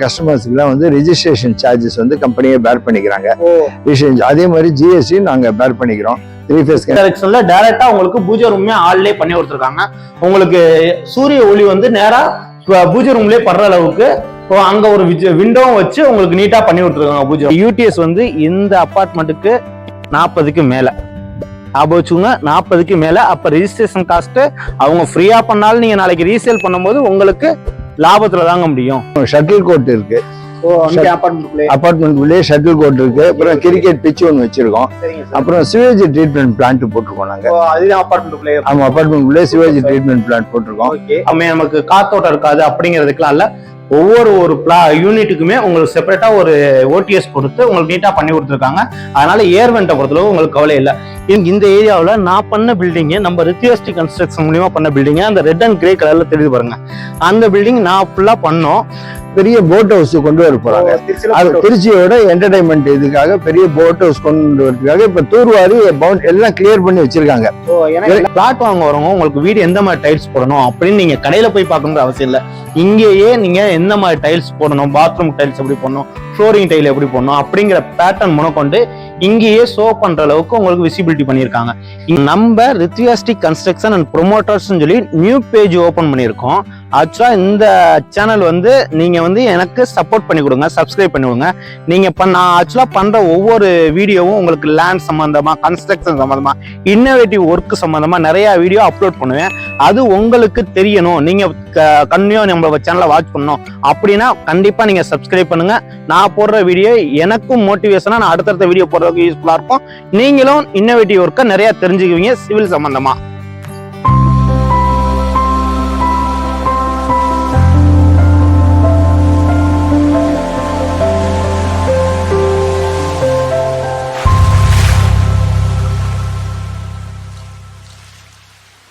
கஸ்டமர்ஸ்க்குலாம் வந்து registration charges வந்து கம்பெனியே பேர் பண்ணிக்கிறாங்க. அதே மாதிரி ஜிஎஸ்டி நாங்க பேர் பண்ணிக்கிறோம். த்ரீ ஃபேஸ் டைரக்ஷன்ல டைரக்டா உங்களுக்கு பூஜை ரூமே ஆள்லயே பண்ணி கொடுத்துருக்காங்க. உங்களுக்கு சூரிய ஒளி வந்து நேரா பூஜை ரூம்லயே படுற அளவுக்கு அங்க ஒரு விண்டோவும் வச்சு உங்களுக்கு நீட்டா பண்ணி கொடுத்துருக்காங்க பூஜை யூடிஎஸ் வந்து இந்த அபார்ட்மெண்ட்டுக்கு நாற்பதுக்கு மேல. ஞாபகம் வச்சுக்கோங்க நாற்பதுக்கு மேல. அப்ப ரெஜிஸ்ட்ரேஷன் காஸ்ட் அவங்க ஃப்ரீயா பண்ணாலும் நீங்க நாளைக்கு ரீசேல் பண்ணும்போது உங்களுக்கு லாபத்துல தாங்க முடியும். ஷட்டில் கோர்ட் இருக்கு. அபார்ட்மெண்ட் உள்ளே ஷட்டில் கோர்ட் இருக்கு. அப்புறம் கிரிக்கெட் பிச் ஒன்று வச்சிருக்கோம். அப்புறம் சிவேஜ் ட்ரீட்மெண்ட் பிளான்ட் போட்டிருக்கோம் நாங்க. ஆமா அபார்ட்மெண்ட் உள்ளே சிவேஜ் ட்ரீட்மெண்ட் பிளான்ட் போட்டிருக்கோம். நம்ம நமக்கு காத்தோட்டம் இருக்காது அப்படிங்கிறதுக்குலாம் இல்ல. ஒவ்வொரு ஒரு பிளா யூனிட்டுக்குமே உங்களுக்கு செப்பரேட்டா ஒரு ஓடிஎஸ் கொடுத்து உங்களுக்கு நீட்டா பண்ணி கொடுத்துருக்காங்க. அதனால ஏர் வெண்ட்டை பொறுத்தளவு உங்களுக்கு கவலை இல்லை. இந்த ஏரியாவில் நான் பண்ண பில்டிங்கு நம்ம ரித்தியாஸ்டி கன்ஸ்ட்ரக்ஷன் மூலியமா பண்ண பில்டிங் அந்த ரெட் அண்ட் கிரே கலர்ல தெரியுது பாருங்க. அந்த பில்டிங் நான் ஃபுல்லா பண்ணோம். பெரிய போட் ஹவுஸ் கொண்டு வர போறாங்க. அது திருச்சியோட என்டர்டைன்மெண்ட் இதுக்காக பெரிய போட் ஹவுஸ் கொண்டு வரதுக்காக இப்ப தூர்வாரி பவுண்ட் எல்லாம் கிளியர் பண்ணி வச்சிருக்காங்க. பிளாட் வாங்க வரவங்க உங்களுக்கு வீடு எந்த மாதிரி டைல்ஸ் போடணும்? அப்படின்னு நீங்க கடையில போய் பார்க்கணுங்கிற அவசியம் இல்லை. இங்கேயே நீங்க எந்த மாதிரி டைல்ஸ் போடணும்? பாத்ரூம் டைல்ஸ் எப்படி போடணும்? ஃப்ளோரிங் டைல் எப்படி போடணும்? அப்படிங்கிற பேட்டர்ன் முனக்கொண்டு இங்கேயே ஷோ பண்ற அளவுக்கு உங்களுக்கு விசிபிலிட்டி பண்ணியிருக்காங்க. நம்ம ரித்வியாஸ்டிக் கன்ஸ்ட்ரக்ஷன் அண்ட் ப்ரொமோட்டர்ஸ் சொல்லி நியூ பேஜ் ஓபன் பண்ணியிருக்கோம். ஆக்சுவலாக இந்த சேனல் வந்து நீங்கள் வந்து எனக்கு சப்போர்ட் பண்ணி கொடுங்க சப்ஸ்கிரைப் பண்ணி கொடுங்க. நீங்கள் பண்ண ஆக்சுவலாக பண்ணுற ஒவ்வொரு வீடியோவும் உங்களுக்கு லேண்ட் சம்மந்தமாக கன்ஸ்ட்ரக்ஷன் சம்மந்தமாக இன்னோவேட்டிவ் ஒர்க் சம்மந்தமாக நிறையா வீடியோ அப்லோட் பண்ணுவேன். அது உங்களுக்கு தெரியணும். நீங்கள் கண்டினியூ நம்மளோட சேனலை வாட்ச் பண்ணணும். அப்படின்னா கண்டிப்பாக நீங்கள் சப்ஸ்கிரைப் பண்ணுங்கள் நான் போடுற வீடியோ எனக்கும் மோட்டிவேஷனா நான் அடுத்தடுத்த வீடியோ போடுறதுக்கு யூஸ்ஃபுல்லாக இருக்கும். நீங்களும் இன்னோவேட்டிவ் ஒர்க்கை நிறையா தெரிஞ்சுக்குவீங்க சிவில் சம்மந்தமாக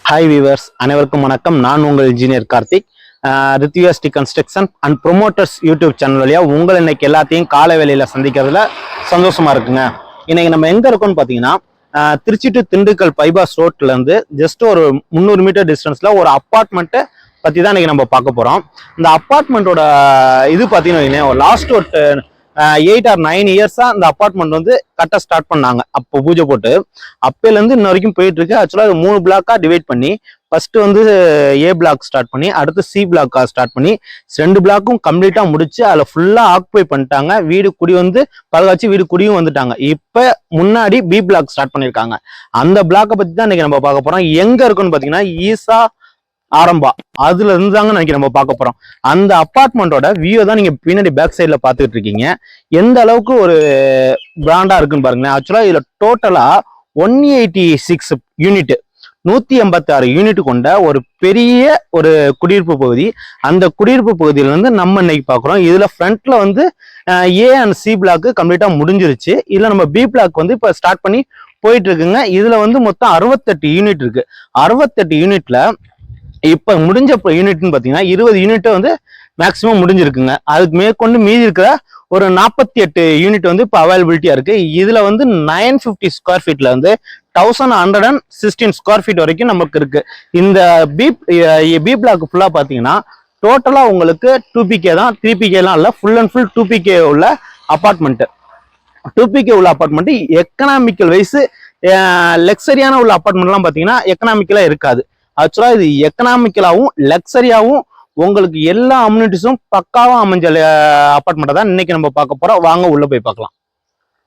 ஹாய் வீவர்ஸ் அனைவருக்கும் வணக்கம். நான் உங்கள் engineer Karthik. ரித்யூஎஸ்டி construction and promoters YouTube channel வழியாக உங்கள் இன்னைக்கு எல்லாத்தையும் காலை வேலையில் சந்திக்கிறதுல சந்தோஷமா இருக்குங்க. இன்னைக்கு நம்ம எங்கே இருக்கோம்னு பார்த்தீங்கன்னா திருச்சி டு திண்டுக்கல் பைபாஸ் ரோட்லேருந்து ஜஸ்ட் ஒரு முந்நூறு மீட்டர் டிஸ்டன்ஸில் ஒரு அப்பார்ட்மெண்ட்டை பற்றி தான் இன்னைக்கு நம்ம பார்க்க போகிறோம் இந்த அப்பார்ட்மெண்ட்டோட இது பார்த்தீங்கன்னா லாஸ்ட் ஒரு எயிட் ஆர் நைன் இயர்ஸாக அந்த அப்பார்ட்மெண்ட் வந்து கட்ட ஸ்டார்ட் பண்ணாங்க. அப்போ பூஜை போட்டு. அப்போலேருந்து இன்ன வரைக்கும் போயிட்டு இருக்கு. அது மூணு பிளாக்காக டிவைட் பண்ணி ஃபர்ஸ்ட் வந்து ஏ பிளாக் ஸ்டார்ட் பண்ணி அடுத்து சி பிளாக்காக ஸ்டார்ட் பண்ணி ரெண்டு பிளாக்கும் கம்ப்ளீட்டாக முடிச்சு அதில் ஃபுல்லாக ஆக்குபை பண்ணிட்டாங்க. வீடு குடி வந்து பழகாச்சு வீடு குடியும் வந்துட்டாங்க. இப்போ முன்னாடி பி பிளாக் ஸ்டார்ட் பண்ணியிருக்காங்க அந்த பிளாக்கை பற்றி தான் இன்னைக்கு நம்ம பார்க்க போகிறோம் எங்கே இருக்குன்னு பார்த்தீங்கன்னா ஈசா ஆரம்பா அதுல இருந்து தாங்க நம்ம பார்க்க போறோம். அந்த அப்பார்ட்மெண்ட்டோட வியூ தான் நீங்க பின்னாடி பேக் சைட்ல பாத்துட்டு இருக்கீங்க. எந்த அளவுக்கு ஒரு பிராண்டா இருக்குன்னு பாருங்களேன். ஆக்சுவலா இதுல டோட்டலா ஒன் எயிட்டி சிக்ஸ் யூனிட் நூத்தி எண்பத்தி ஆறு யூனிட் கொண்ட ஒரு பெரிய ஒரு குடியிருப்பு பகுதி. அந்த குடியிருப்பு பகுதியில இருந்து நம்ம இன்னைக்கு பாக்குறோம் இதுல ஃப்ரண்ட்ல வந்து ஏ அண்ட் சி பிளாக் கம்ப்ளீட்டா முடிஞ்சிருச்சு. இதுல நம்ம பி பிளாக் வந்து இப்ப ஸ்டார்ட் பண்ணி போயிட்டு இருக்குங்க. இதுல வந்து மொத்தம் அறுபத்தெட்டு யூனிட் இருக்கு. அறுபத்தெட்டு யூனிட்ல இப்போ முடிஞ்ச யூனிட்னு பார்த்தீங்கன்னா இருபது யூனிட் வந்து மேக்சிமம் முடிஞ்சிருக்குங்க. அதுக்கு மேற்கொண்டு மீதி இருக்கிற ஒரு நாற்பத்தி எட்டு யூனிட் வந்து இப்போ அவைலபிலிட்டியாக இருக்குது இதில் வந்து நைன் ஃபிஃப்டி ஸ்கொயர் ஃபீட்டில் வந்து thousand hundred and sixteen square feet வரைக்கும் நமக்கு இருக்குது இந்த பி பி பிளாக் ஃபுல்லாக பார்த்தீங்கன்னா டோட்டலாக உங்களுக்கு டூ பிகே தான் த்ரீ பிகேலாம் இல்லை full and full two BHK உள்ள அப்பார்ட்மெண்ட்டு டூ பிகே உள்ள அப்பார்ட்மெண்ட்டு எக்கனாமிக்கல் வைஸ் லக்ஸரியான உள்ள அபார்ட்மெண்ட்லாம் பார்த்தீங்கன்னா எக்கனாமிக்கலாக இருக்காது. ஆக்சுவலா இது எக்கனாமிக்கலாகவும் லக்ஸரியாகவும் உங்களுக்கு எல்லா அம்யூனிட்டிஸும் பக்காவாக அமைஞ்ச அப்பார்ட்மெண்ட்டை தான் இன்னைக்கு நம்ம பார்க்க போறோம். வாங்க உள்ள போய் பார்க்கலாம்.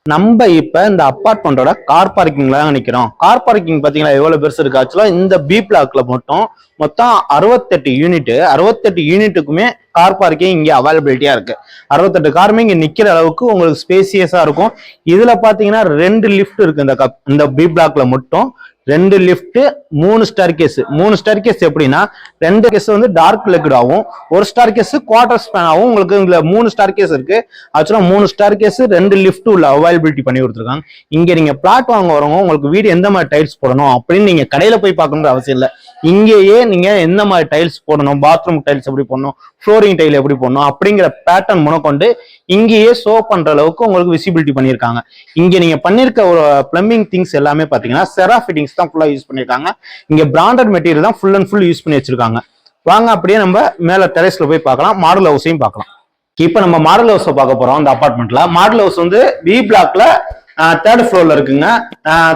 நம்ம இப்ப இந்த அப்பார்ட்மெண்ட்டோட கார் பார்க்கிங்ல தான் நிக்கிறோம். கார் பார்க்கிங் பாத்தீங்கன்னா எவ்வளவு பெருசு இருக்கு? ஆக்சுவலா இந்த பி பிளாக்ல மட்டும் மொத்தம் அறுபத்தெட்டு யூனிட் அறுபத்தெட்டு யூனிட்டுக்குமே கார் பார்க்கிங் இங்க அவைலபிலிட்டியா இருக்கு. அறுபத்தெட்டு காருமே இங்க நிக்கிற அளவுக்கு உங்களுக்கு ஸ்பேசியஸா இருக்கும். இதுல பாத்தீங்கன்னா ரெண்டு லிஃப்ட் இருக்கு இந்த கப் இந்த பி பிளாக்ல மட்டும். ரெண்டு லிஃப்ட் மூணு ஸ்டார் கேஸ் மூணு ஸ்டார் கேஸ் எப்படின்னா ரெண்டு கேஸ் வந்து டார்க் லெக்ட் ஆகும் ஒரு ஸ்டார் கேஸ் குவார்டர் ஸ்பேன் ஆகும் உங்களுக்கு இதுல மூணு ஸ்டார் கேஸ் இருக்கு ஆக்சுவலா மூணு ஸ்டார் கேஸ் ரெண்டு லிஃப்ட் உள்ள அவைலபிலிட்டி பண்ணி கொடுத்துருக்காங்க. இங்க நீங்க பிளாட் வாங்க வரவங்க உங்களுக்கு வீடு எந்த மாதிரி டைல்ஸ் போடணும் அப்படின்னு நீங்க கடையில போய் பார்க்கணுன்ற அவசியம் இல்லை. இங்கேயே நீங்க எந்த மாதிரி டைல்ஸ் போடணும் பாத்ரூம் டைல்ஸ் எப்படி போடணும் ஃப்ளோரிங் டைல் எப்படி போடணும் அப்படிங்கிற பேட்டர்ன் முனக்கொண்டு இங்கேயே ஷோ பண்ற அளவுக்கு உங்களுக்கு விசிபிலிட்டி பண்ணியிருக்காங்க. இங்க நீங்க பண்ணிருக்க ஒரு பிளம்பிங் திங்ஸ் எல்லாமே பாத்தீங்கன்னா செரா ஃபிட்டிங்ஸ் தான் ஃபுல்லா யூஸ் பண்ணிருக்காங்க இங்க பிராண்டட் மெட்டீரியல் தான் ஃபுல் அண்ட் ஃபுல் யூஸ் பண்ணி வச்சிருக்காங்க. வாங்க அப்படியே நம்ம மேல டெரஸ்ல போய் பார்க்கலாம். மாடல் ஹவுஸையும் பார்க்கலாம். இப்போ நம்ம மாடல் ஹவுஸை பார்க்க போறோம் அந்த அப்பார்ட்மெண்ட்டில் மாடல் ஹவுஸ் வந்து பி பிளாக்ல தேர்ட் ஃப்ளோர்ல இருக்குங்க.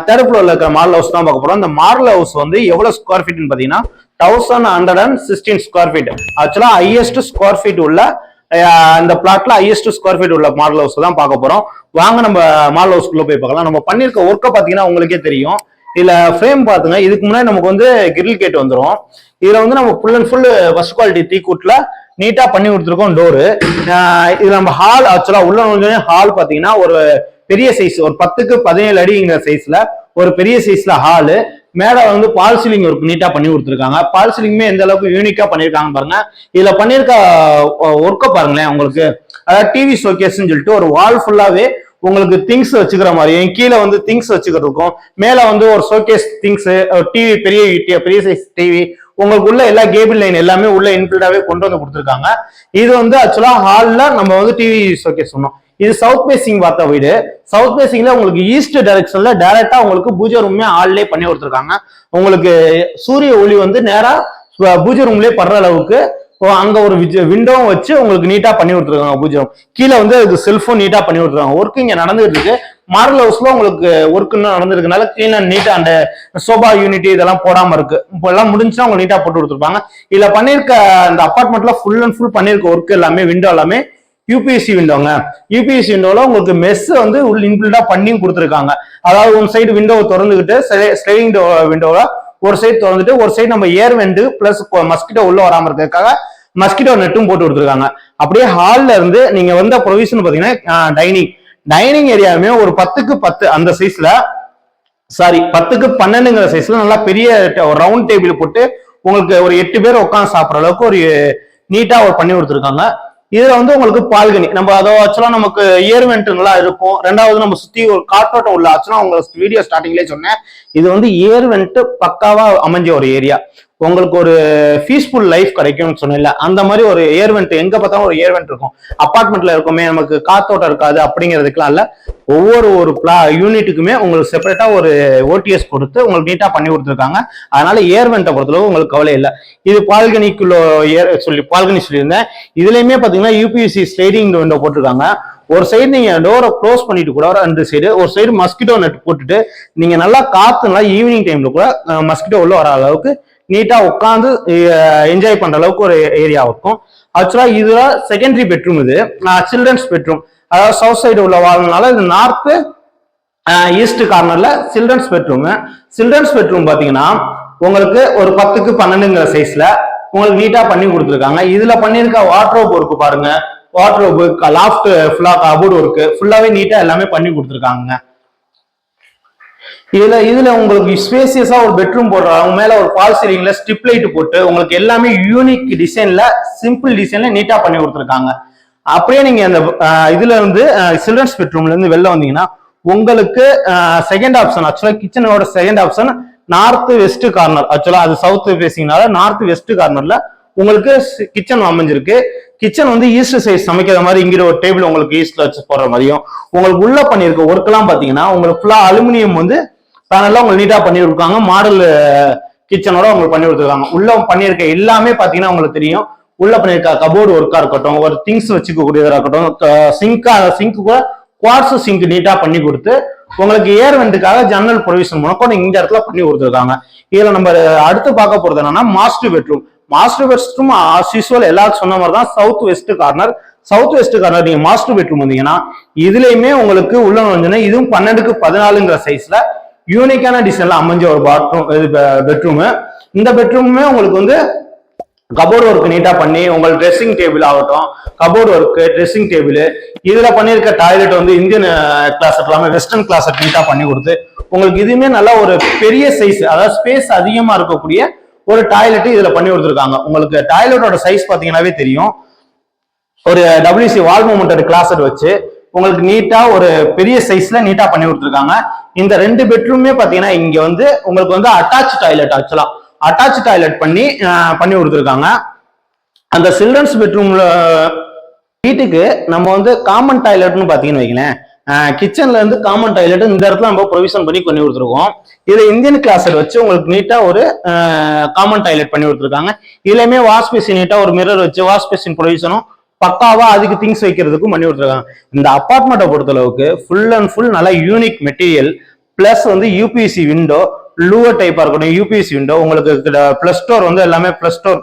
தேர்ட் ஃப்ளோர்ல இருக்கிற மாடல் ஹவுஸ் தான் பார்க்க போறோம். இந்த மாடல் ஹவுஸ் வந்து எவ்வளவு ஸ்கொயர் ஃபீட்னு பாத்தீங்கன்னா thousand hundred and sixteen square feet actually highest square feet உள்ள இந்த பிளாட்ல ஹையஸ்ட் ஸ்கொயர் ஃபீட் உள்ள மாடல் ஹவுஸ் தான் பார்க்க போறோம். வாங்க நம்ம மாடல் ஹவுஸ்க்குள்ள போய் பார்க்கலாம். நம்ம பண்ணிருக்க ஒர்க்கை பாத்தீங்கன்னா உங்களுக்கே தெரியும். இதுல ஃப்ரேம் பாத்துங்க. இதுக்கு முன்னாடி நமக்கு வந்து கிரில் கேட் வந்துடும் இதுல வந்து நம்ம full and full first quality tea கூட்ல நீட்டா பண்ணி கொடுத்துருக்கோம் டோரு இது நம்ம ஹால் ஆக்சுவலா உள்ள நுழைஞ்சோடனே ஹால் பாத்தீங்கன்னா ஒரு பெரிய சைஸ் ஒரு பத்துக்கு பதினேழு அடிங்கிற சைஸ்ல ஒரு பெரிய சைஸ்ல ஹாலு மேல வந்து பால் சீலிங் ஒர்க் நீட்டா பண்ணி கொடுத்துருக்காங்க. பால் சீலிங்குமே எந்த அளவுக்கு யூனிக்கா பண்ணிருக்காங்க பாருங்க. இதுல பண்ணிருக்க ஒர்க்கை பாருங்களேன் உங்களுக்கு. அதாவது டிவி ஷோகேஸ்ன்னு சொல்லிட்டு ஒரு வால் ஃபுல்லாவே உங்களுக்கு திங்ஸ் வச்சுக்கிற மாதிரியும் கீழே வந்து திங்ஸ் வச்சுக்கிறதுக்கும் மேல வந்து ஒரு ஷோகேஸ் திங்ஸ் டிவி பெரிய பெரிய சைஸ் டிவி உங்களுக்கு உள்ள எல்லா கேபிள் லைன் எல்லாமே உள்ள இன்க்ளூடாவே கொண்டு வந்து கொடுத்துருக்காங்க. இது வந்து ஆக்சுவலா ஹால்ல நம்ம வந்து டிவி ஷோகேஸ் சொன்னோம் இது சவுத் பேசிங் பார்த்த வீடு. சவுத் பேசிங்ல உங்களுக்கு ஈஸ்ட் டைரக்ஷன்ல டைரக்டா உங்களுக்கு பூஜை ரூமே ஹால்லே பண்ணி கொடுத்துருக்காங்க. உங்களுக்கு சூரிய ஒளி வந்து நேரா பூஜை ரூம்லயே படுற அளவுக்கு அங்க ஒரு விண்டோவும் வச்சு உங்களுக்கு நீட்டா பண்ணி கொடுத்துருக்காங்க பூஜை ரூம் கீழே வந்து இது செல்ஃபும் நீட்டா பண்ணி கொடுத்துருக்காங்க. ஒர்க் இங்க நடந்துட்டு இருக்கு. மாடல் ஹவுஸ்ல உங்களுக்கு ஒர்க் இன்னும் நடந்திருக்கனால கிளீன் அண்ட் நீட்டா அந்த சோபா யூனிட்டி இதெல்லாம் போடாம இருக்கு. இப்போ எல்லாம் முடிஞ்சுன்னா அவங்க நீட்டா போட்டு கொடுத்துருப்பாங்க. இதுல பண்ணிருக்க அந்த அபார்ட்மெண்ட்ல ஃபுல் அண்ட் ஃபுல் பண்ணிருக்க ஒர்க் எல்லாமே விண்டோ எல்லாமே யூபிஎஸ்சி விண்டோங்க யூபிஎஸ்சி விண்டோல உங்களுக்கு மெஸ் வந்து உள்ள இன்பில்டா பண்ணியும் கொடுத்துருக்காங்க. அதாவது ஒரு சைடு விண்டோவை திறந்துக்கிட்டு ஸ்லைடிங் விண்டோல ஒரு சைடு திறந்துட்டு ஒரு சைடு நம்ம ஏர் வெண்டு பிளஸ் மஸ்கிட்டோ உள்ள வராமல் இருக்கிறதுக்காக மஸ்கிட்டோ நெட்டும் போட்டு கொடுத்துருக்காங்க அப்படியே ஹால்ல இருந்து நீங்க வந்த ப்ரொவிஷன் பாத்தீங்கன்னா டைனிங் டைனிங் ஏரியாவுமே ஒரு பத்துக்கு பத்து அந்த சைஸ்ல சாரி பத்துக்கு பன்னெண்டுங்கிற சைஸ்ல நல்லா பெரிய ரவுண்ட் டேபிள் போட்டு உங்களுக்கு ஒரு எட்டு பேர் உட்காந்து சாப்பிட்ற அளவுக்கு ஒரு நீட்டா ஒரு பண்ணி கொடுத்துருக்காங்க. இதுல வந்து உங்களுக்கு பால்கனி. நம்ம அதோ ஆக்சுவலா நமக்கு இயர் நல்லா இருக்கும். ரெண்டாவது நம்ம சுத்தி ஒரு காற்றோட்டம் உள்ள ஆக்சுவலா உங்களுக்கு வீடியோ ஸ்டார்டிங்லேயே சொன்னேன். இது வந்து ஏர் வெண்ட் பக்காவா அமைஞ்ச ஒரு ஏரியா உங்களுக்கு ஒரு பீஸ்ஃபுல் லைஃப் கிடைக்கும்னு சொன்னேன்ல அந்த மாதிரி ஒரு ஏர்வெண்ட் எங்க பார்த்தாலும் ஒரு ஏர்வெண்ட் இருக்கும். அப்பார்ட்மெண்ட்ல இருக்குமே நமக்கு காத்தோட்டம் இருக்காது அப்படிங்கிறதுக்கெல்லாம் இல்ல. ஒவ்வொரு ஒரு பிளா யூனிட்டுக்குமே உங்களுக்கு செப்பரேட்டா ஒரு ஓடிஎஸ் கொடுத்து உங்களுக்கு நீட்டா பண்ணி கொடுத்துருக்காங்க. அதனால ஏர்வெண்ட்டை பொறுத்தளவு உங்களுக்கு கவலை இல்லை. இது பால்கனிக்குள்ள ஏர் சொல்லி பால்கனி சொல்லியிருந்தேன். இதுலயுமே பாத்தீங்கன்னா யூபிஎஸ்சி ஸ்லைடிங் விண்டோ போட்டிருக்காங்க. ஒரு சைடு நீங்க டோரை க்ளோஸ் பண்ணிட்டு கூட ரெண்டு சைடு ஒரு சைடு மஸ்கிட்டோ நெட் போட்டுட்டு நீங்க நல்லா காத்து ஈவினிங் டைம்ல கூட மஸ்கிட்டோ உள்ள வர அளவுக்கு நீட்டா உட்காந்து என்ஜாய் பண்ற அளவுக்கு ஒரு ஏரியா இருக்கும். ஆக்சுவலா இதுல செகண்டரி பெட்ரூம் இது. சில்ட்ரன்ஸ் பெட்ரூம் அதாவது சவுத் சைடு உள்ள வாழ்னால இது நார்த்து ஈஸ்ட் கார்னர்ல சில்ட்ரன்ஸ் பெட்ரூம் சில்ட்ரன்ஸ் பெட்ரூம் பாத்தீங்கன்னா உங்களுக்கு ஒரு பத்துக்கு பன்னெண்டுங்கிற சைஸ்ல உங்களுக்கு நீட்டா பண்ணி கொடுத்துருக்காங்க. இதுல பண்ணியிருக்க வாட்ரோப் ஒர்க் பாருங்க. வாட்ரோப் லாஃப்ட் ஃபுல்லா கபோர்டு ஒர்க் ஃபுல்லாவே நீட்டா எல்லாமே பண்ணி கொடுத்துருக்காங்க இதுல இதுல உங்களுக்கு ஸ்பேசியஸா ஒரு பெட்ரூம் போடுறாங்க. மேல ஒரு பால் சீலிங்ல ஸ்டிப் லைட் போட்டு உங்களுக்கு எல்லாமே யூனிக் டிசைன்ல சிம்பிள் டிசைன்ல நீட்டா பண்ணி கொடுத்துருக்காங்க. அப்படியே நீங்க அந்த இதுல இருந்து சில்ட்ரன்ஸ் பெட்ரூம்ல இருந்து வெளில வந்தீங்கன்னா உங்களுக்கு second option actually கிச்சனோட second option north west corner actually அது சவுத் பேசிங்கனால நார்த் வெஸ்ட் கார்னர்ல உங்களுக்கு கிச்சன் அமைஞ்சிருக்கு. கிச்சன் வந்து ஈஸ்ட் சைஸ் சமைக்கிற மாதிரி இங்கிட்ட ஒரு டேபிள் உங்களுக்கு ஈஸ்ட்ல வச்சு போடுற மாதிரியும் உங்களுக்கு உள்ள பண்ணிருக்க ஒர்க் எல்லாம் பாத்தீங்கன்னா உங்களுக்கு ஃபுல்லா அலுமினியம் வந்து பேனல்லாம் உங்களுக்கு நீட்டா பண்ணி கொடுக்காங்க மாடல் கிச்சனோட உங்களுக்கு பண்ணி கொடுத்துருக்காங்க. உள்ள பண்ணியிருக்க எல்லாமே பாத்தீங்கன்னா உங்களுக்கு தெரியும். உள்ள பண்ணியிருக்க கபோர்டு ஒர்க்கா இருக்கட்டும் ஒரு திங்ஸ் வச்சுக்க கூடியதா இருக்கட்டும் சிங்கா சிங்க் கூட குவார்ட்ஸ் சிங்க் நீட்டா பண்ணி கொடுத்து உங்களுக்கு ஏர் வெண்டுக்காக ஜன்னல் ப்ரொவிஷன் மூலம் இந்த இடத்துல பண்ணி கொடுத்துருக்காங்க. இதுல நம்ம அடுத்து பார்க்க போறது என்னன்னா master bedroom master bedroom as usual எல்லாரும் சொன்ன மாதிரி தான் south west corner south west corner நீங்க மாஸ்டர் பெட்ரூம் வந்தீங்கன்னா இதுலயுமே உங்களுக்கு உள்ள நுழைஞ்சுன்னா இதுவும் பன்னெண்டுக்கு பதினாலுங்கிற சைஸ்ல யூனிக்கான டிசைன்ல அமைஞ்ச ஒரு பாத்ரூம் இது பெட்ரூம் இந்த பெட்ரூமுமே உங்களுக்கு வந்து கபோர்டு ஒர்க் நீட்டா பண்ணி உங்களுக்கு ட்ரெஸ்ஸிங் டேபிள் ஆகட்டும் கபோர்டு ஒர்க் ட்ரெஸ்ஸிங் டேபிள் இதுல பண்ணியிருக்க டாய்லெட் வந்து இந்தியன் கிளாஸட் எல்லாமே வெஸ்டர்ன் கிளாஸட் நீட்டா பண்ணி கொடுத்து உங்களுக்கு இதுவுமே நல்லா ஒரு பெரிய சைஸ் அதாவது ஸ்பேஸ் அதிகமா இருக்கக்கூடிய ஒரு டாய்லெட் இதுல பண்ணி கொடுத்துருக்காங்க. உங்களுக்கு டாய்லெட்டோட சைஸ் பாத்தீங்கன்னாவே தெரியும். ஒரு டபிள்யூசி வால் மூமெண்ட் கிளாஸட் வச்சு உங்களுக்கு நீட்டா ஒரு பெரிய சைஸ்ல நீட்டா பண்ணி கொடுத்துருக்காங்க. இந்த ரெண்டு பெட்ரூமே பாத்தீங்கன்னா இங்க வந்து உங்களுக்கு வந்து attach toilet actually attach toilet பண்ணி பண்ணி கொடுத்துருக்காங்க. அந்த சில்ட்ரன்ஸ் பெட்ரூம்ல வீட்டுக்கு நம்ம வந்து காமன் டாய்லெட்னு பாத்தீங்கன்னு வைங்களேன். கிச்சன்ல இருந்து காமன் டாய்லெட் இந்த இடத்துல நம்ம ப்ரொவிஷன் பண்ணி பண்ணி கொடுத்துருக்கோம். இதுல இந்தியன் கிளாஸர் வச்சு உங்களுக்கு நீட்டா ஒரு காமன் டாய்லெட் பண்ணி கொடுத்துருக்காங்க. இதுலயுமே வாஷ் பேசின் நீட்டா ஒரு மிரர் வச்சு வாஷ் பேசின் ப்ரொவிஷனும் பக்காவா அதுக்கு திங்ஸ் வைக்கிறதுக்கும் பண்ணி கொடுத்துருக்காங்க. இந்த அப்பார்ட்மெண்ட்டை பொறுத்தளவுக்கு ஃபுல் அண்ட் ஃபுல் நல்ல யூனிக் மெட்டீரியல் பிளஸ் வந்து யூபிஎஸ்சி விண்டோ லூவர் டைப்பா இருக்கணும். யூபிசி விண்டோ உங்களுக்கு பிளஸ் ஸ்டோர் வந்து எல்லாமே பிளஸ் ஸ்டோர்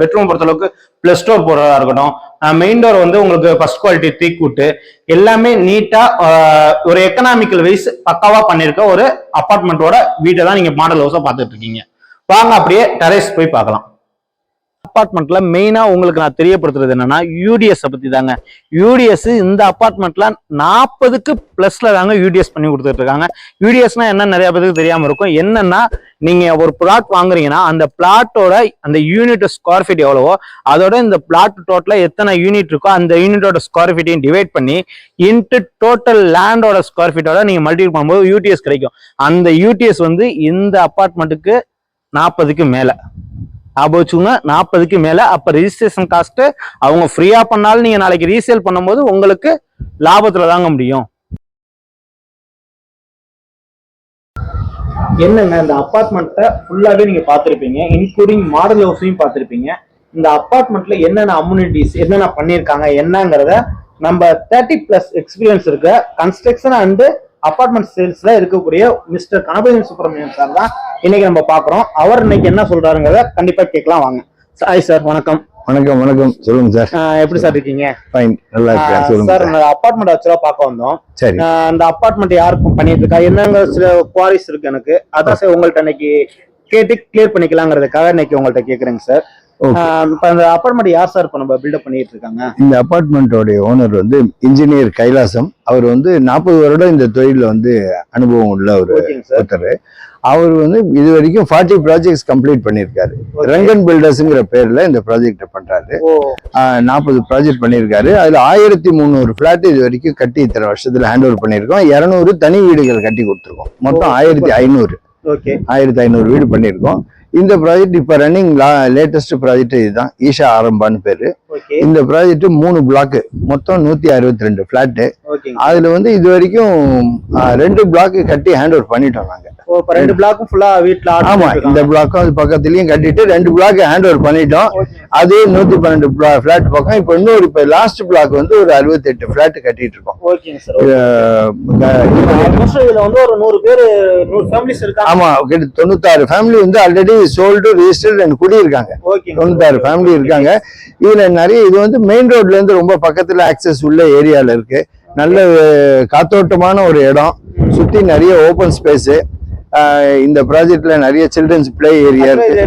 பெட்ரூம் பொறுத்தளவுக்கு பிளஸ் ஸ்டோர் போடுறதா இருக்கட்டும். மெயின் டோர் வந்து உங்களுக்கு ஃபர்ஸ்ட் குவாலிட்டி தீக்கூட்டு. எல்லாமே நீட்டா ஒரு எக்கனாமிக்கல் வைஸ் பக்காவா பண்ணிருக்க ஒரு அப்பார்ட்மெண்ட்டோட வீட்டை தான் நீங்க மாடல் ஹவுஸா பார்த்துட்டு இருக்கீங்க. வாங்க அப்படியே டெரேஸ் போய் பார்க்கலாம். அப்பார்ட்மெண்ட்ல மெயினா உங்களுக்கு நான் தெரியப்படுத்துறது என்னன்னா யூடிஎஸ் பத்தி தாங்க. யூடிஎஸ் இந்த அப்பார்ட்மெண்ட்ல நாற்பதுக்கு பிளஸ்ல தாங்க யூடிஎஸ் பண்ணி கொடுத்துட்டு இருக்காங்க. யூடிஎஸ்னா என்ன நிறைய பேருக்கு தெரியாம இருக்கும். என்னன்னா நீங்க ஒரு பிளாட் வாங்குறீங்கன்னா அந்த பிளாட்டோட அந்த யூனிட் ஸ்கொயர் ஃபீட் எவ்வளவோ அதோட இந்த பிளாட் டோட்டலா எத்தனை யூனிட் இருக்கோ அந்த யூனிட்டோட ஸ்கொயர் ஃபீட்டையும் டிவைட் பண்ணி இன்ட்டு டோட்டல் லேண்டோட ஸ்கொயர் ஃபீட்டோட நீங்க மல்டிபிள் பண்ணும்போது யூடிஎஸ் கிடைக்கும். அந்த யூடிஎஸ் வந்து இந்த அப்பார்ட்மெண்ட்டுக்கு நாற்பதுக்கு மேலே. ஞாபகம் வச்சுக்கோங்க நாற்பதுக்கு மேல. அப்ப ரிஜிஸ்ட்ரேஷன் காஸ்ட் அவங்க ஃப்ரீயா பண்ணாலும் நீங்க நாளைக்கு ரீசேல் பண்ணும்போது உங்களுக்கு லாபத்துல தாங்க முடியும். என்னங்க இந்த அபார்ட்மெண்ட்டை ஃபுல்லாகவே நீங்க பார்த்துருப்பீங்க. இன்க்ளூடிங் மாடல் ஹவுஸையும் பார்த்துருப்பீங்க. இந்த அபார்ட்மெண்ட்ல என்னென்ன அம்யூனிட்டிஸ் என்னென்ன பண்ணியிருக்காங்க என்னங்கிறத நம்ம தேர்ட்டி பிளஸ் எக்ஸ்பீரியன்ஸ் இருக்க கன்ஸ்ட்ரக்ஷன் அண்டு அபார்ட்மெண்ட் சேல்ஸ்ல இருக்கக்கூடிய மிஸ்டர் கணபதி சுப்பிரமணியன் சார் தான் இன்னைக்கு நம்ம பாக்குறோம் அவர் இன்னைக்கு என்ன சொல்றாருங்கிறத கண்டிப்பா கேட்கலாம் வாங்க. ஹாய் சார் வணக்கம். வணக்கம் வணக்கம். சொல்லுங்க சார் எப்படி சார் இருக்கீங்க? ஃபைன் நல்லா இருக்கேன். சொல்லுங்க சார் இந்த அபார்ட்மெண்ட் ஆக்சுவலா பார்க்க வந்தோம். சரி. ஆஹ் இந்த அபார்ட்மெண்ட் யாருக்கும் பண்ணிட்டு இருக்கா? என்னங்க சில குவாரிஸ் இருக்கு எனக்கு. அதான் சார் உங்கள்ட்ட இன்னைக்கு கேட்டு கிளியர் பண்ணிக்கலாங்கிறதுக்காக இன்னைக்கு உங்கள்ட்ட கேக்குறேங்க சார் இப்ப இந்த அபார்ட்மெண்ட் யார் சார் இப்போ நம்ம பில்டப் பண்ணிட்டு இருக்காங்க? இந்த அபார்ட்மெண்ட்டோடைய ஓனர் வந்து இன்ஜினியர் கைலாசம். அவர் வந்து நாற்பது வருடம் இந்த தொழிலில் வந்து அனுபவம் உள்ள ஒரு ஒருத்தர். அவர் வந்து இது வரைக்கும் ஃபார்ட்டி ப்ராஜெக்ட்ஸ் கம்ப்ளீட் பண்ணியிருக்காரு ரங்கன் பில்டர்ஸுங்கிற பேர்ல இந்த ப்ராஜெக்ட் பண்றாரு. ஓ. நாற்பது ப்ராஜெக்ட் பண்ணியிருக்காரு. அதுல ஆயிரத்தி முந்நூறு ஃபிளாட் இது வரைக்கும் கட்டி இத்தனை வருஷத்துல ஹேண்ட் ஓவர் பண்ணியிருக்கோம். இரநூறு தனி வீடுகள் கட்டி கொடுத்துருக்கோம். மொத்தம் ஆயிரத்தி ஐநூறு. ஓகே ஆயிரத்தி ஐநூறு வீடு பண்ணியிருக்கோம். இந்த ப்ராஜெக்ட் இப்போ ரன்னிங் லேட்டஸ்ட் ப்ராஜெக்ட் இதுதான். ஈஷா ஆரம்பான்னு பேரு. இந்த ப்ராஜெக்ட் மூணு பிளாக் மொத்தம் நூத்தி அறுபத்தி ரெண்டு ஓகேங்க அதுல வந்து இது வரைக்கும் ரெண்டு பிளாக் கட்டி ஹேண்ட் ஓவர் பண்ணிட்டோம் நாங்க. ரெண்டு பிளாக்கும் ஃபுல்லா வீட்ல ஆர்டர் ஆமா இந்த பிளாக்கும் அது பக்கத்துலயும் கட்டிட்டு ரெண்டு பிளாக் ஹேண்ட் ஓவர் பண்ணிட்டோம் அதே நூத்தி பன்னெண்டு ஃபிளாட் பக்கம் இப்போ இன்னொரு இப்போ லாஸ்ட் பிளாக் வந்து ஒரு அறுபத்தி எட்டு ஃபிளாட் கட்டிட்டு இருக்கோம். ஆமா கிட்ட தொண்ணூத்தாறு ஃபேமிலி வந்து ஆல்ரெடி சோல்டு ரெஜிஸ்டர்ட் அண்ட் குடியிருக்காங்க. தொண்ணூத்தாறு ஃபேமிலி இருக்காங்க. இதுல நிறைய இது வந்து மெயின் ரோட்ல இருந்து ரொம்ப பக்கத்துல ஆக்சஸ் உள்ள ஏரியால இருக்கு. நல்ல காத்தோட்டமான ஒரு இடம். சுத்தி நிறைய ஓபன் ஸ்பேஸ் இந்த ப்ராஜெக்ட்ல நிறைய சில்ட்ரன்ஸ் பிளே ஏரியா இருக்கு.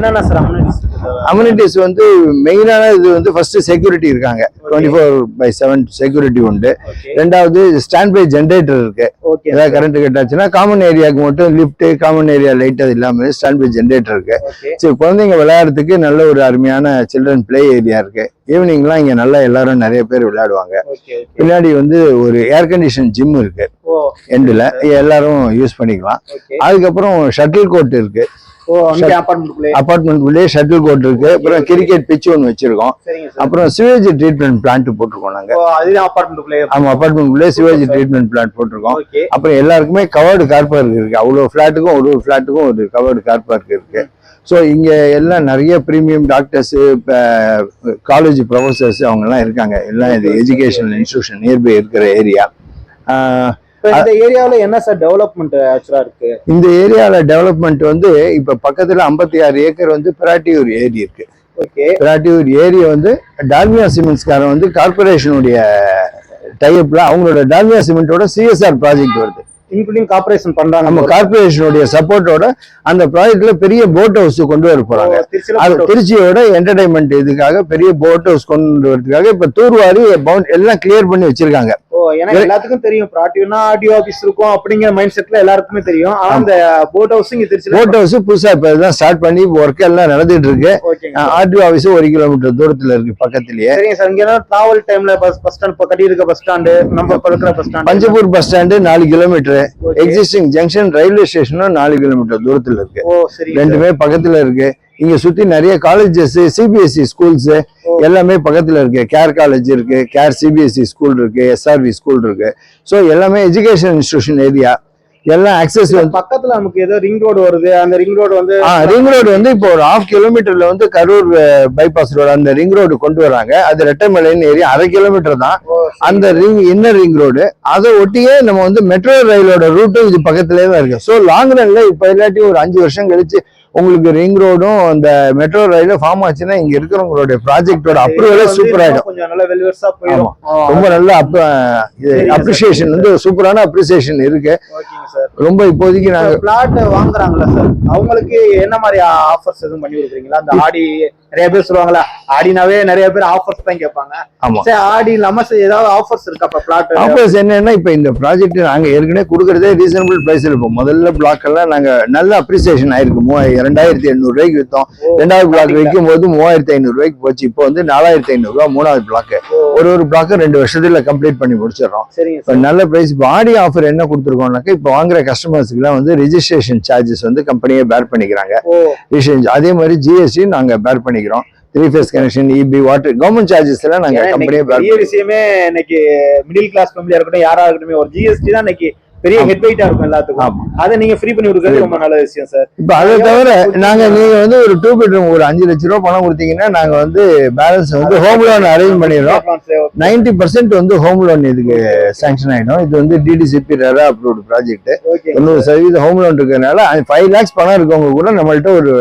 அம்யூனிட்டிஸ் வந்து மெயினான இது வந்து ஃபர்ஸ்ட் செக்யூரிட்டி இருக்காங்க. Twenty four by seven security உண்டு. ரெண்டாவது ஸ்டாண்ட் பை ஜென்ரேட்டர் இருக்கு ஏதாவது கரண்ட் கட் ஆச்சுன்னா காமன் ஏரியாவுக்கு மட்டும் லிஃப்ட் காமன் ஏரியா லைட் அது இல்லாம ஸ்டாண்ட் பை ஜென்ரேட்டர் இருக்கு சரி குழந்தைங்க விளையாடுறதுக்கு நல்ல ஒரு அருமையான சில்ட்ரன் பிளே ஏரியா இருக்கு. ஈவினிங்லாம் இங்க நல்லா எல்லாரும் நிறைய பேர் விளையாடுவாங்க. பின்னாடி வந்து ஒரு ஏர் கண்டிஷன் ஜிம் இருக்கு. எண்டில் எல்லாரும் யூஸ் பண்ணிக்கலாம். அதுக்கப்புறம் ஷட்டில் கோர்ட் இருக்கு. அபார்ட்மெண்ட்குள்ளே ஷட்டில் கோர்ட் இருக்கு. அப்புறம் கிரிக்கெட் பிச் ஒன்று வச்சிருக்கோம். அப்புறம் சிவேஜ் ட்ரீட்மெண்ட் பிளான்ட் போட்டிருக்கோம் நாங்க. அதுதான் அபார்ட்மெண்ட்குள்ளே ஆமா அபார்ட்மெண்ட்குள்ளே சிவேஜ் ட்ரீட்மெண்ட் பிளான்ட் போட்டிருக்கோம். அப்புறம் எல்லாருக்குமே கவர்டு கார் பார்க் இருக்கு. அவ்வளோ ஃப்ளாட்டுக்கும் ஒரு ஒரு ஃப்ளாட்டுக்கும் ஒரு கவர்டு கார் பார்க் இருக்கு. ஸோ இங்க எல்லாம் நிறைய ப்ரீமியம் டாக்டர்ஸ் காலேஜ் ப்ரொஃபசர்ஸ் அவங்கெல்லாம் இருக்காங்க. எல்லாம் இது எஜுகேஷனல் இன்ஸ்டியூஷன் நியர்பை இருக்கிற ஏரியா இப்போ இந்த ஏரியாவுல என்ன சார் டெவலப்மெண்ட் ஆக்சுவலா இருக்கு? இந்த ஏரியால டெவலப்மெண்ட் வந்து இப்ப பக்கத்துல ஐம்பத்தி ஆறு ஏக்கர் வந்து பிராட்டியூர் ஏரி இருக்கு. ஓகே பிராட்டியூர் ஏரியா வந்து டால்மியா சிமெண்ட்ஸ்காரன் வந்து கார்பரேஷனுடைய டைப்ல அவங்களோட டால்மியா சிமெண்டோட சிஎஸ்ஆர் ப்ராஜெக்ட் வருது. இன்க்ளூடிங் கார்பரேஷன் பண்றாங்க நம்ம கார்பரேஷனுடைய சப்போர்ட்டோட அந்த ப்ராஜெக்ட்ல பெரிய போட் ஹவுஸ் கொண்டு வர போறாங்க. அது திருச்சியோட என்டர்டைன்மெண்ட் இதுக்காக பெரிய போட் ஹவுஸ் கொண்டு வரதுக்காக இப்ப தூர்வாரி பவுண்ட் எல்லாம் கிளியர் பண்ணி வச்சிருக்காங்க. ஏன்னா எல்லாத்துக்கும் தெரியும். ப்ராட்டிவ்னா ஆடியோ ஆபீஸ் இருக்கும் அப்படிங்கிற மைண்ட் செட்ல எல்லாருக்குமே தெரியும். ஆனா அந்த போட் ஹவுஸ் இங்க திருச்சியில போட் ஹவுஸ் புதுசா இப்ப இதுதான் ஸ்டார்ட் பண்ணி ஒர்க் எல்லாம் நடந்துட்டு இருக்கு. ஆர்டிஓ ஆஃபீஸ் ஒரு கிலோமீட்டர் தூரத்துல இருக்கு பக்கத்துலயே. சரிங்க சார் இங்க டிராவல் டைம்ல பஸ் பஸ் ஸ்டாண்ட் கட்டி இருக்க பஸ் ஸ்டாண்டு நம்ம இருக்கிற bus stand Panjappur bus stand நாலு கிலோமீட்டர். எக்ஸிஸ்டிங் ஜங்ஷன் ரயில்வே ஸ்டேஷனும் நாலு கிலோமீட்டர் தூரத்துல இருக்கு. ரெண்டுமே பக்கத்துல இருக்கு. இங்க சுத்தி நிறைய காலேஜஸ் சிபிஎஸ்சி ஸ்கூல்ஸ். எல்லாமே பக்கத்துல இருக்கு. கேர் காலேஜ் இருக்கு கேர் சிபிஎஸ்சி ஸ்கூல் இருக்கு எஸ்ஆர்வி ஸ்கூல் இருக்கு. ஸோ எல்லாமே எஜுகேஷன் இன்ஸ்டிடியூஷன் ஏரியா எல்லாம் வந்து பக்கத்துல நமக்கு ஏதோ ரிங் ரோடு வருது. அந்த ரிங் ரோடு வந்து ரிங் ரோடு வந்து இப்போ ஒரு ஹாஃப் கிலோமீட்டர்ல வந்து கரூர் பைபாஸ் ரோடு அந்த ரிங் ரோடு கொண்டு வராங்க. அது ரெட்டமலைன்னு ஏரியா அரை கிலோமீட்டர் தான். அந்த ரிங் இன்னர் ரிங் ரோடு அதை ஒட்டியே நம்ம வந்து மெட்ரோ ரயிலோட ரூட்டும் இது பக்கத்துலேயே தான் இருக்கு ஸோ லாங் ரன்ல இப்போ இல்லாட்டி ஒரு அஞ்சு வருஷம் கழிச்சு உங்களுக்கு ரிங் ரோடும் அந்த மெட்ரோ ரயிலும் ஃபார்ம் ஆச்சுன்னா இங்க இருக்கிறவங்களுடைய ப்ராஜெக்டோட அப்ரூவலே சூப்பர் ஆயிடும். நல்லா ரொம்ப நல்ல அப்ரிசியேஷன் வந்து சூப்பரான அப்ரிசியேஷன் இருக்கு. ரொம்ப இப்போதைக்கு நாங்க பிளாட் வாங்குறாங்கல்ல சார் அவங்களுக்கு என்ன மாதிரி ஆஃபர்ஸ் எதுவும் பண்ணி கொடுக்குறீங்களா? அந்த ஆடி நிறைய பேர் சொல்லுவாங்களா ஆடினாவே நிறைய பேர் ஆஃபர்ஸ் தான் கேட்பாங்க. ஆமா. சரி ஆடி இல்லாம ஏதாவது ஆஃபர்ஸ் இருக்கா அப்ப பிளாட் ஆஃபர்ஸ் என்னன்னா இப்ப இந்த ப்ராஜெக்ட் நாங்க ஏற்கனவே கொடுக்கறதே ரீசனபிள் பிரைஸ்ல இருப்போம் முதல்ல பிளாக் எல்லாம் நாங்க நல்ல அப்ரிசியேஷன் ஆயிருக்கு. மூவாயிரம் இரண்டாயிரத்தி எண்ணூறு ரூபாய்க்கு வித்தோம். ரெண்டாவது பிளாக் விற்கும் போது மூவாயிரத்தி ஐநூறு ரூபாய்க்கு போச்சு. இப்போ வந்து நாலாயிரத்தி ஐநூறு ரூபாய் மூணாவது பிளாக் ஒரு ஒரு பிளாக் ரெண்டு வருஷத்துல கம்ப்ளீட் பண்ணி முடிச்சிடறோம். இப்போ நல்ல பிரைஸ் இப்போ ஆடி ஆஃபர் என்ன கொடுத்துருக்கோம்னாக்கா இப்போ வாங்குற கஸ்டமர்ஸ்க்குலாம் வந்து ரிஜிஸ்ட்ரேஷன் சார்ஜஸ் வந்து கம்பெனியே பேர் பண்ணிக்கிறாங்க. அதே மாதிரி ஜிஎஸ்டி நாங்க பேர் பண்ணிக்கிறோம். Three phase connection EB water government charges எல்லாம் நாங்க கம்பெனியே பெரிய விஷயமே இன்னைக்கு மிடில் கிளாஸ் ஃபேமிலியா இருக்கட்டும் யாரா இருக்கட்டும் ஒரு ஜிஎஸ்டி தான் இன்னைக்கு பெரிய. ஹெட் வெயிட்டா இருக்கும் எல்லாத்துக்கும். அதை நீங்க ஃப்ரீ பண்ணி கொடுக்கறது ரொம்ப நல்ல விஷயம் சார் இப்போ அதை தவிர நாங்க நீங்க வந்து ஒரு டூ பெட்ரூம் ஒரு அஞ்சு லட்ச ரூபா பணம் கொடுத்தீங்கன்னா நாங்க வந்து பேலன்ஸ் வந்து ஹோம் லோன் அரேஞ்ச் பண்ணிடுறோம். நைன்டி பர்சன்ட் வந்து ஹோம் லோன் இதுக்கு சாங்ஷன் ஆயிடும். இது வந்து டிடிசிபி ரெரா அப்ரூவ்டு ப்ராஜெக்ட் தொண்ணூறு சதவீதம் ஹோம் லோன் இருக்கிறதுனால ஃபைவ் லேக்ஸ் பணம் இருக்கவங்க கூட நம்மள்ட்ட ஒரு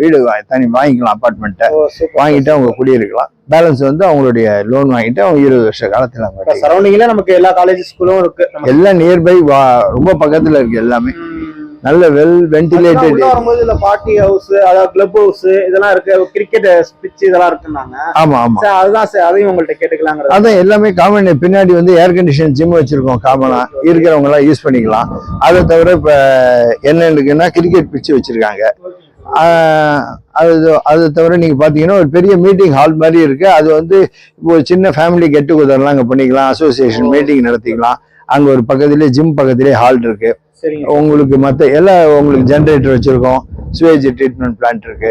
வீடு தனி வாங்கிக்கலாம் அபார்ட்மெண்ட்டை வாங்கிட்டு அவங்க குடியிருக்கலாம். பேலன்ஸ் வந்து அவங்களுடைய லோன் வாங்கிட்டு அவங்க இருபது வருஷ காலத்துல அவங்க. சரௌண்டிங்ல நமக்கு எல்லா காலேஜ் ஸ்கூலும் இருக்கு. எல்லாம் நியர்பை ரொம்ப பக்கத்துல இருக்கு எல்லாமே. நல்ல வெல் வென்டிலேட்டட் வரும்போது இதுல பார்ட்டி ஹவுஸ் அதாவது கிளப் ஹவுஸ் இதெல்லாம் இருக்கு. கிரிக்கெட் பிச் இதெல்லாம் இருக்குன்னாங்க. ஆமா ஆமா. சார் அதுதான் சார். அதையும் உங்கள்ட்ட கேட்டுக்கலாங்கிறது. அதான் எல்லாமே காமன் பின்னாடி வந்து ஏர் கண்டிஷன் ஜிம் வச்சிருக்கோம் காமனா இருக்கிறவங்க எல்லாம் யூஸ் பண்ணிக்கலாம். அதை தவிர இப்ப என்ன இருக்குன்னா கிரிக்கெட் பிச்சு வச்சிருக்காங்க. அது அது தவிர நீங்க பாத்தீங்கன்னா ஒரு பெரிய மீட்டிங் ஹால் மாதிரி இருக்கு. அது வந்து இப்போ ஒரு சின்ன ஃபேமிலி கெட் டுகெதர்லாம் அங்க பண்ணிக்கலாம். அசோசியேஷன் மீட்டிங் நடத்திக்கலாம். அங்க ஒரு பக்கத்துலயே ஜிம் பக்கத்துலயே ஹால் இருக்கு. சரிங்க. உங்களுக்கு மத்த எல்லா உங்களுக்கு ஜெனரேட்டர் வச்சிருக்கோம். சுவேஜ் ட்ரீட்மெண்ட் பிளான்ட் இருக்கு.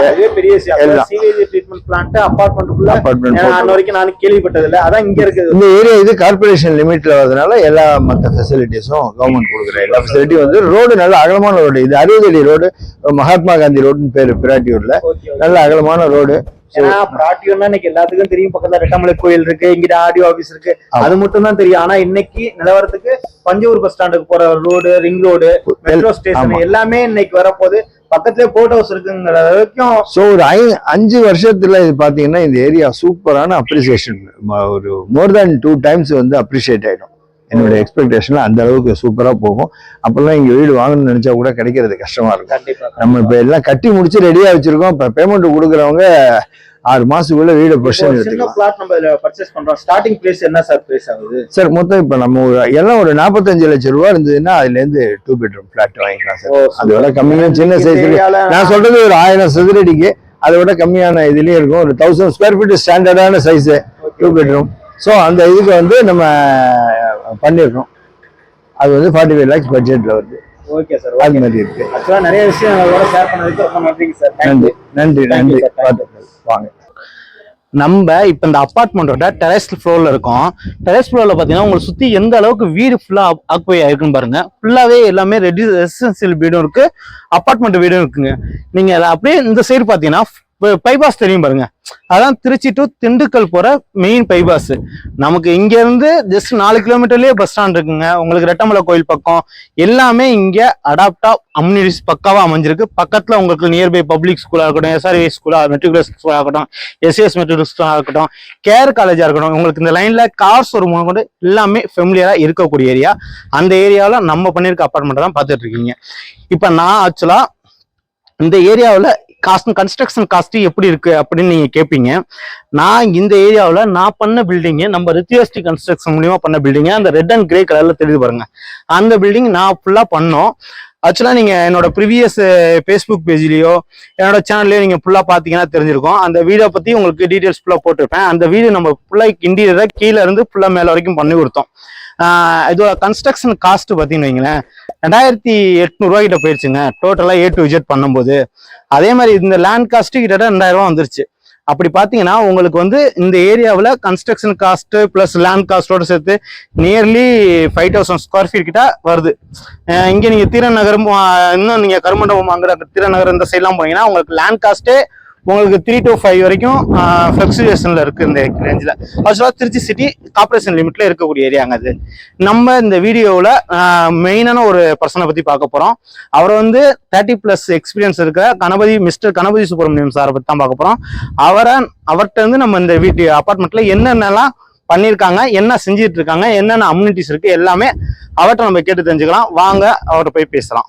அதுவே பெரிய. சீவேஜ் ட்ரீட்மெண்ட் பிளான்ட் அபார்ட்மெண்ட்டுக்குள்ள அபார்ட்மெண்ட் வரைக்கும் நான் கேள்விப்பட்டது இல்ல அதான் இங்க இருக்குது. இந்த ஏரியா இது கார்பரேஷன் லிமிட்ல வரதுனால எல்லா மற்ற ஃபெசிலிட்டிஸும் கவர்மெண்ட் கொடுக்குற எல்லா ஃபெசிலிட்டியும் வந்து ரோடு நல்ல அகலமான ரோடு இது அறுபது அடி ரோடு மகாத்மா காந்தி ரோடுன்னு பேரு பிராட்டியூர்ல. நல்ல அகலமான ரோடு ஏன்னா பிராட்டியம்னா இன்னைக்கு எல்லாத்துக்கும் தெரியும். பக்கத்துல ரெட்டமலை கோயில் இருக்கு இங்கிட்ட ஆடியோ ஆபீஸ் இருக்கு. அது மட்டும் தான் தெரியும். ஆனா இன்னைக்கு நிலவரத்துக்கு பஞ்சூர் பஸ் ஸ்டாண்டுக்கு போற road ring road metro station. எல்லாமே இன்னைக்கு வரப்போது பக்கத்துலயே போட் ஹவுஸ் இருக்குங்கிற வரைக்கும் ஸோ ஒரு ஐ அஞ்சு வருஷத்துல இது பாத்தீங்கன்னா இந்த ஏரியா சூப்பரான அப்ரிசியேஷன் ஒரு மோர் தேன் டூ டைம்ஸ் வந்து அப்ரிஷியேட் ஆயிடும். என்னோட எக்ஸ்பெக்டேஷன்ல அந்த அளவுக்கு சூப்பரா போகும். அப்பெல்லாம் இங்க வீடு வாங்கணும்னு நினைச்சா கூட கிடைக்கிறது கஷ்டமா இருக்கும். நம்ம இப்ப எல்லாம் கட்டி முடிச்சு ரெடியா வச்சிருக்கோம். இப்ப பேமெண்ட் கொடுக்குறவங்க ஆறு மாசத்துக்குள்ள வீடு பொசிஷன் எடுத்துக்கலாம். ஸ்டார்டிங் பிரைஸ் என்ன சார் பிரைஸ் ஆகுது? சார் மொத்தம் இப்ப நம்ம எல்லாம் ஒரு நாற்பத்தஞ்சு லட்சம் ரூபா இருந்ததுன்னா அதுல இருந்து டூ பெட்ரூம் பிளாட் வாங்கிக்கலாம் சார் அதை விட கம்மியான சின்ன சைஸ் நான் சொல்றது ஒரு ஆயிரம் சதுரடிக்கு. அதை விட கம்மியான இதுலயும் இருக்கும். ஒரு தௌசண்ட் ஸ்கொயர் ஃபீட் ஸ்டாண்டர்டான சைஸ் டூ பெட்ரூம் ஸோ அந்த இதுக்கு வந்து நம்ம பண்ணிடுறோம் அது வந்து ஃபார்ட்டி ஃபைவ் லேக்ஸ் பட்ஜெட்ல வருது. ஓகே சார் அது மாதிரி இருக்கு. ஆக்சுவலா நிறைய விஷயம் அதோட ஷேர் பண்ணதுக்கு ரொம்ப நன்றிங்க சார் நன்றி. நன்றி நன்றி. வாங்க. நம்ம இப்ப இந்த அபார்ட்மெண்ட்டோட டெரஸ் ஃப்ளோர்ல இருக்கோம். டெரஸ் ஃப்ளோர்ல பாத்தீங்கன்னா உங்களை சுத்தி எந்த அளவுக்கு வீடு ஃபுல்லா ஆக்குபை ஆயிருக்குன்னு பாருங்க. ஃபுல்லாவே எல்லாமே ரெடி ரெசிடென்சியல் வீடும் இருக்கு. அபார்ட்மெண்ட் வீடும் இருக்குங்க. நீங்க அதை அப்படியே இந்த சைடு பாத்தீங்கன்னா பைபாஸ் தெரியும் பாருங்க. அதான் திருச்சி டு திண்டுக்கல் போற மெயின் பைபாஸ் நமக்கு இங்க இருந்து ஜஸ்ட் நாலு கிலோமீட்டர்லயே பஸ் ஸ்டாண்ட் இருக்குங்க. உங்களுக்கு ரெட்டமலை கோயில் பக்கம். எல்லாமே இங்க அடாப்டா அம்யூனிட்டிஸ் பக்காவா அமைஞ்சிருக்கு. பக்கத்துல உங்களுக்கு நியர்பை பப்ளிக் ஸ்கூலா இருக்கட்டும் எஸ்ஆர்ஏ ஸ்கூலா மெட்ரிகுலர் ஸ்கூலா இருக்கட்டும் எஸ்எஸ் மெட்ரிகுலர் ஸ்கூலா இருக்கட்டும் கேர் காலேஜா இருக்கட்டும் உங்களுக்கு இந்த லைன்ல கார்ஸ் ஒரு கொண்டு எல்லாமே ஃபெமிலியரா இருக்கக்கூடிய ஏரியா அந்த ஏரியாவில் நம்ம பண்ணிருக்க அப்பார்ட்மெண்ட் தான் பார்த்துட்டு இருக்கீங்க. இப்போ நான் ஆக்சுவலா இந்த ஏரியாவில் காஸ்ட் கன்ஸ்ட்ரக்ஷன் காஸ்ட் எப்படி இருக்கு அப்படின்னு நீங்க கேட்பீங்க நான் இந்த ஏரியாவில் நான் பண்ண பில்டிங்கு நம்ம ரித்தியாஸ்டி கன்ஸ்ட்ரக்ஷன் மூலியமா பண்ண பில்டிங்கு அந்த ரெட் அண்ட் கிரே கலர்ல தெரியுது பாருங்க. அந்த பில்டிங் நான் ஃபுல்லா பண்ணோம். ஆக்சுவலாக நீங்கள் என்னோட ப்ரீவியஸ் ஃபேஸ்புக் பேஜ்லேயோ என்னோட சேனல்லையோ நீங்கள் ஃபுல்லாக பார்த்தீங்கன்னா தெரிஞ்சிருக்கும். அந்த வீடியோ பற்றி உங்களுக்கு டீட்டெயில்ஸ் ஃபுல்லாக போட்டிருப்பேன். அந்த வீடியோ நம்ம ஃபுல்லாக இன்டீரியரை கீழே இருந்து ஃபுல்லாக மேலே வரைக்கும் பண்ணி கொடுத்தோம். இதோட கன்ஸ்ட்ரக்ஷன் காஸ்ட் பார்த்தீங்கன்னு வைங்களேன் ரெண்டாயிரத்தி எட்நூறுவா கிட்ட போயிடுச்சுங்க டோட்டலாக ஏ டு விஜெட் பண்ணும்போது. அதே மாதிரி இந்த லேண்ட் காஸ்ட்டு கிட்டத்தட்ட ரெண்டாயிரரூவா வந்துருச்சு. அப்படி பார்த்தீங்கன்னா உங்களுக்கு வந்து இந்த ஏரியாவில் கன்ஸ்ட்ரக்ஷன் காஸ்ட்டு ப்ளஸ் லேண்ட் காஸ்ட்டோட சேர்த்து nearly five thousand square feet கிட்ட வருது. இங்கே நீங்கள் திருநகரம் இன்னும் நீங்கள் கருமண்டபம் அங்கே திருநகர் இந்த சைட்லாம் போனீங்கன்னா உங்களுக்கு லேண்ட் காஸ்ட்டே உங்களுக்கு த்ரீ டு ஃபைவ் வரைக்கும் ஃபிளக்சுவேஷன்ல இருக்குது இந்த ரேஞ்சில் ஆக்சுவலாக திருச்சி சிட்டி கார்பரேஷன் லிமிட்டில் இருக்கக்கூடிய ஏரியாங்க அது. நம்ம இந்த வீடியோவில் மெயினான ஒரு பர்சனை பற்றி பார்க்க போகிறோம் அவர் வந்து தேர்ட்டி ப்ளஸ் எக்ஸ்பீரியன்ஸ் இருக்கிற கணபதி மிஸ்டர் கணபதி சுப்பிரமணியம் சாரை பற்றி தான் பார்க்க போகிறோம் அவரை அவர்கிட்ட இருந்து நம்ம இந்த வீட்டு அப்பார்ட்மெண்ட்டில் என்னென்னலாம் பண்ணியிருக்காங்க என்ன செஞ்சுட்டு இருக்காங்க என்னென்ன அம்யூனிட்டிஸ் இருக்குது எல்லாமே அவர்கிட்ட நம்ம கேட்டு தெரிஞ்சுக்கலாம். வாங்க அவர்கிட்ட போய் பேசலாம்.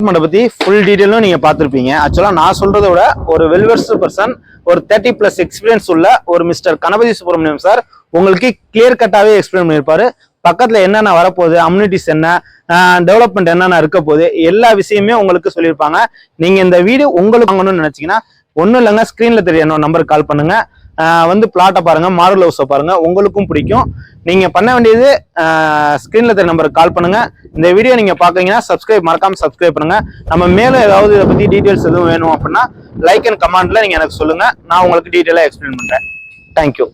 அபார்ட்மெண்ட்டை பத்தி ஃபுல் டீட்டெயிலும் நீங்கள் பார்த்துருப்பீங்க. ஆக்சுவலா நான் சொல்கிறத விட ஒரு வெல்வர்ஸ் பர்சன் ஒரு தேர்ட்டி ப்ளஸ் எக்ஸ்பீரியன்ஸ் உள்ள ஒரு மிஸ்டர் கணபதி சுப்பிரமணியம் சார் உங்களுக்கு கிளியர் கட்டாகவே எக்ஸ்பிளைன் பண்ணியிருப்பாரு பக்கத்தில் என்னென்ன வரப்போகுது அம்யூனிட்டிஸ் என்ன டெவலப்மெண்ட் என்னென்ன இருக்க போகுது எல்லா விஷயமே உங்களுக்கு சொல்லியிருப்பாங்க. நீங்கள் இந்த வீடு உங்களுக்கு வாங்கணும்னு நினச்சிங்கன்னா ஒன்றும் இல்லைங்க ஸ்க்ரீனில் தெரிய நம்பருக்கு கால் பண்ணுங்கள் வந்து பிளாட்டை பாருங்கள் மாடல் ஹவுஸை பாருங்கள் உங்களுக்கும் பிடிக்கும். நீங்கள் பண்ண வேண்டியது ஸ்க்ரீனில் தெரிய நம்பருக்கு கால் பண்ணுங்கள் இந்த வீடியோ நீங்கள் பார்க்குறீங்கன்னா சப்ஸ்கிரைப் மறக்காமல் சப்ஸ்கிரைப் பண்ணுங்கள் நம்ம மேலும் ஏதாவது இதை பற்றி டீட்டெயில்ஸ் எதுவும் வேணும் அப்படின்னா லைக் அண்ட் கமெண்ட்ல நீங்கள் எனக்கு சொல்லுங்கள் நான் உங்களுக்கு டீட்டெயிலாக எக்ஸ்பிளைன் பண்ணுறேன் தேங்க்யூ